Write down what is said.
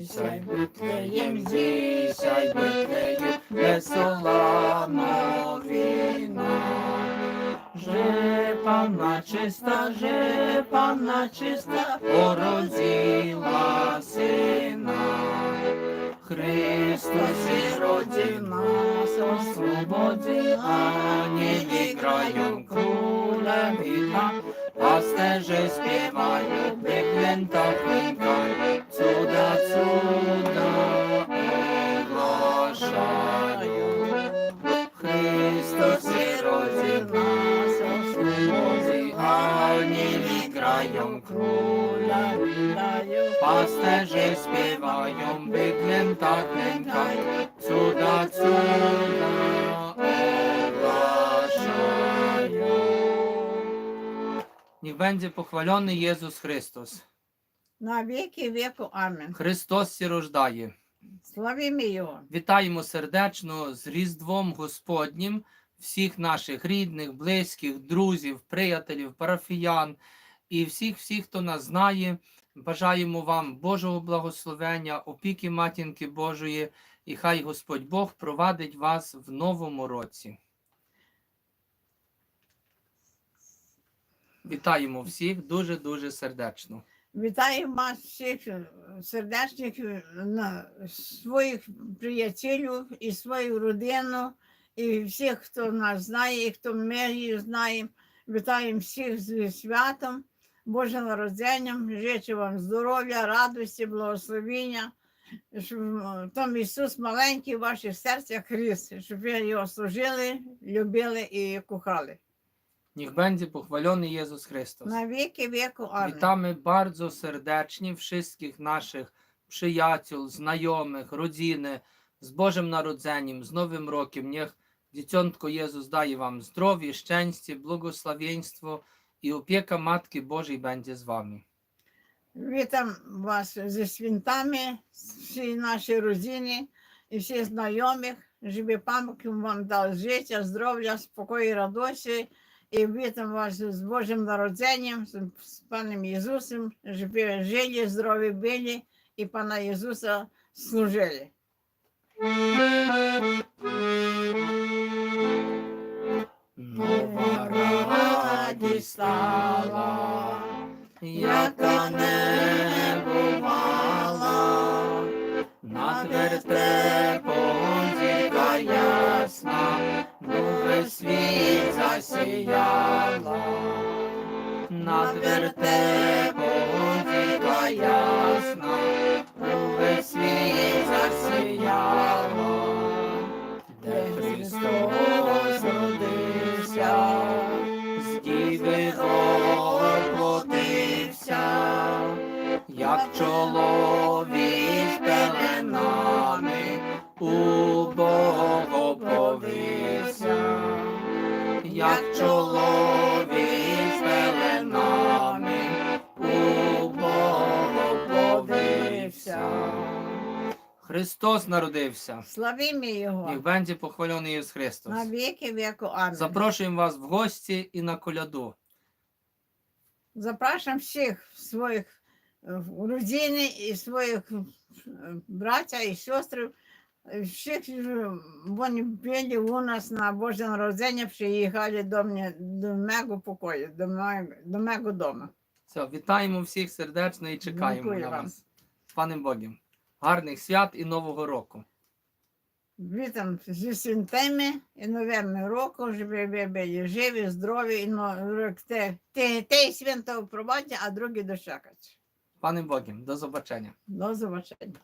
Зісяй Бетлеєм, зісяй Бетлеєм, весела новина. Же панна чиста, же панна чиста, породила сина. Христос і родив нас, освободив, ангели грають крулем віка, пастежі співають, биклен та ангели круля пастежі співають, биклен та клинкай, цуда, цуда. Ніх буде похвалений Єсус Христос. На віки віку. Амінь. Христос сі рождає. Славімо Його. Вітаємо сердечно з Різдвом Господнім всіх наших рідних, близьких, друзів, приятелів, парафіян і всіх, всіх, хто нас знає. Бажаємо вам Божого благословення, опіки матінки Божої, і хай Господь Бог провадить вас в новому році. Вітаємо всіх дуже-дуже сердечно. Вітаю вас всіх сердечних своїх приятелів і свою родину, і всіх, хто нас знає, і хто ми її знаємо. Вітаємо всіх з святом, Божим народженням, жичу вам здоров'я, радості, благословіння, щоб е, там Ісус маленький в ваших серцях Христ, щоб ви його служили, любили і кохали. Ніх będzie pochwalony Jezus Chrystus. На віки віку. Амінь. Witamy bardzo serdecznie wszystkich naszych przyjaciół, znajomych, rodziny z Bożym Narodzeniem, z Nowym Rokiem. Niech Dzieciątko Jezus daje Wam zdrowie, szczęście, błogosławieństwo i opieka Matki Bożej będzie z Wami. Вітам вас зі святами, всі наші родини і всі знайомих. Живі пам'яті вам дав життя, здоров'я, спокою, радості. І вітам вас з Божим народженням, з, з паном Ісусом, щоб ви жили, здорові були і пана радість стала, яка не бувала, над вертепом зірка ясна, новий світ засіяла. Над вертепом повився. Христос народився. Славімо Його Niech będzie pochwalony Jezus Chrystus. на віки віку. Амінь. Запрошуємо вас в гості і на коляду. Запрошуємо всіх своїх е, родини і своїх е, браття і сестри. е, Всіх е, вони були у нас на Боже народження, приїхали до мене до мого покою, до мого, до мого дому. Все, вітаємо всіх сердечно і чекаємо Дякую на вам. вас. З панем Богом. Гарних свят і Нового року. Вітам зі святами і новим роком, живі, живі, здорові, і ну, те, те, те свято впровадження, а другі дочекать. З панем Богом. До побачення. До побачення.